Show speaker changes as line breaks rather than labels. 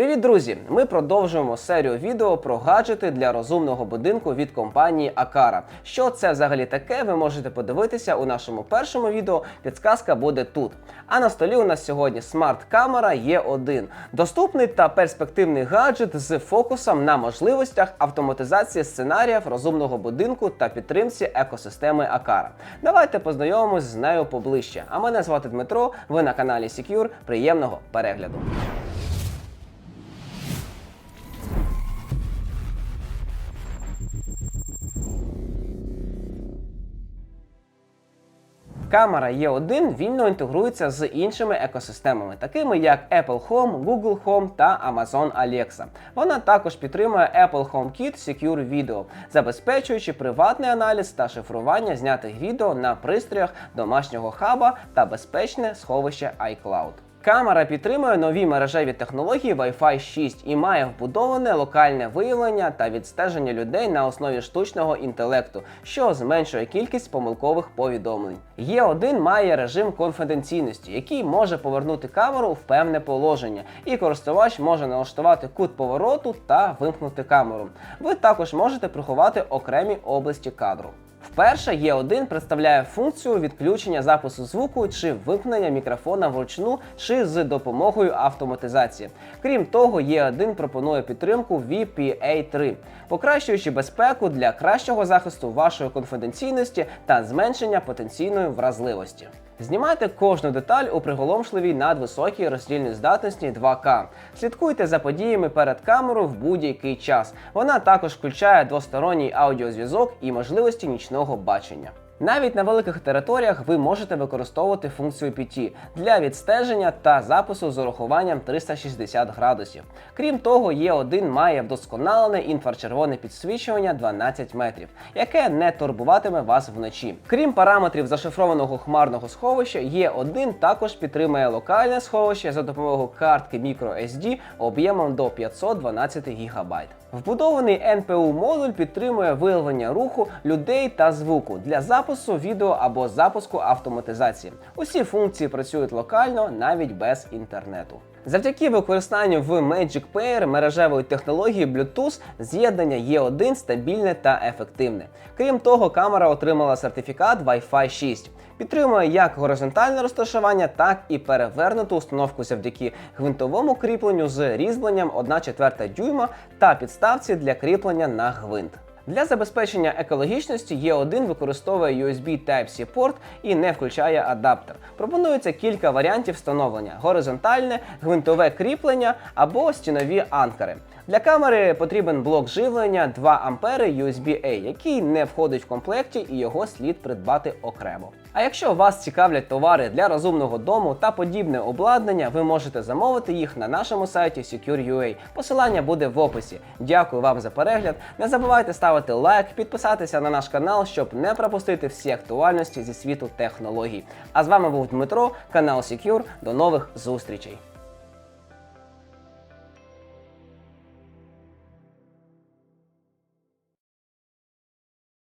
Привіт, друзі! Ми продовжуємо серію відео про гаджети для розумного будинку від компанії Акара. Що це взагалі таке, ви можете подивитися у нашому першому відео. Підсказка буде тут. А на столі у нас сьогодні смарт-камера Е1. Доступний та перспективний гаджет з фокусом на можливостях автоматизації сценаріїв розумного будинку та підтримці екосистеми Акара. Давайте познайомимось з нею поближче. А мене звати Дмитро. Ви на каналі Secure. Приємного перегляду. Камера E1 вільно інтегрується з іншими екосистемами, такими як Apple Home, Google Home та Amazon Alexa. Вона також підтримує Apple HomeKit Secure Video, забезпечуючи приватний аналіз та шифрування знятих відео на пристроях домашнього хаба та безпечне сховище iCloud. Камера підтримує нові мережеві технології Wi-Fi 6 і має вбудоване локальне виявлення та відстеження людей на основі штучного інтелекту, що зменшує кількість помилкових повідомлень. Є1 має режим конфіденційності, який може повернути камеру в певне положення, і користувач може налаштувати кут повороту та вимкнути камеру. Ви також можете приховати окремі області кадру. Вперше Е1 представляє функцію відключення запису звуку чи вимкнення мікрофона вручну чи з допомогою автоматизації. Крім того, Є1 пропонує підтримку VPA3, покращуючи безпеку для кращого захисту вашої конфіденційності та зменшення потенційної вразливості. Знімайте кожну деталь у приголомшливій надвисокій роздільній здатності 2К. Слідкуйте за подіями перед камерою в будь-який час. Вона також включає двосторонній аудіозв'язок і можливості нічного бачення. Навіть на великих територіях ви можете використовувати функцію PT для відстеження та запису з урахуванням 360 градусів. Крім того, Є1 має вдосконалене інфрачервоне підсвічування 12 метрів, яке не турбуватиме вас вночі. Крім параметрів зашифрованого хмарного сховища, Є1 також підтримує локальне сховище за допомогою картки microSD об'ємом до 512 ГБ. Вбудований NPU модуль підтримує виявлення руху людей та звуку для запису відео або запуску автоматизації. Усі функції працюють локально навіть без інтернету. Завдяки використанню в Magic Pair мережевої технології Bluetooth з'єднання Є1 стабільне та ефективне. Крім того, камера отримала сертифікат Wi-Fi 6. Підтримує як горизонтальне розташування, так і перевернуту установку завдяки гвинтовому кріпленню з різьбленням 1,4 дюйма та підставці для кріплення на гвинт. Для забезпечення екологічності Є1 використовує USB Type-C порт і не включає адаптер. Пропонується кілька варіантів встановлення: горизонтальне, гвинтове кріплення або стінові анкери. Для камери потрібен блок живлення 2 А USB-A, який не входить в комплекті і його слід придбати окремо. А якщо вас цікавлять товари для розумного дому та подібне обладнання, ви можете замовити їх на нашому сайті Secure.ua. Посилання буде в описі. Дякую вам за перегляд. Не забувайте ставити лайк, підписатися на наш канал, щоб не пропустити всі актуальності зі світу технологій. А з вами був Дмитро, канал Secure. До нових зустрічей.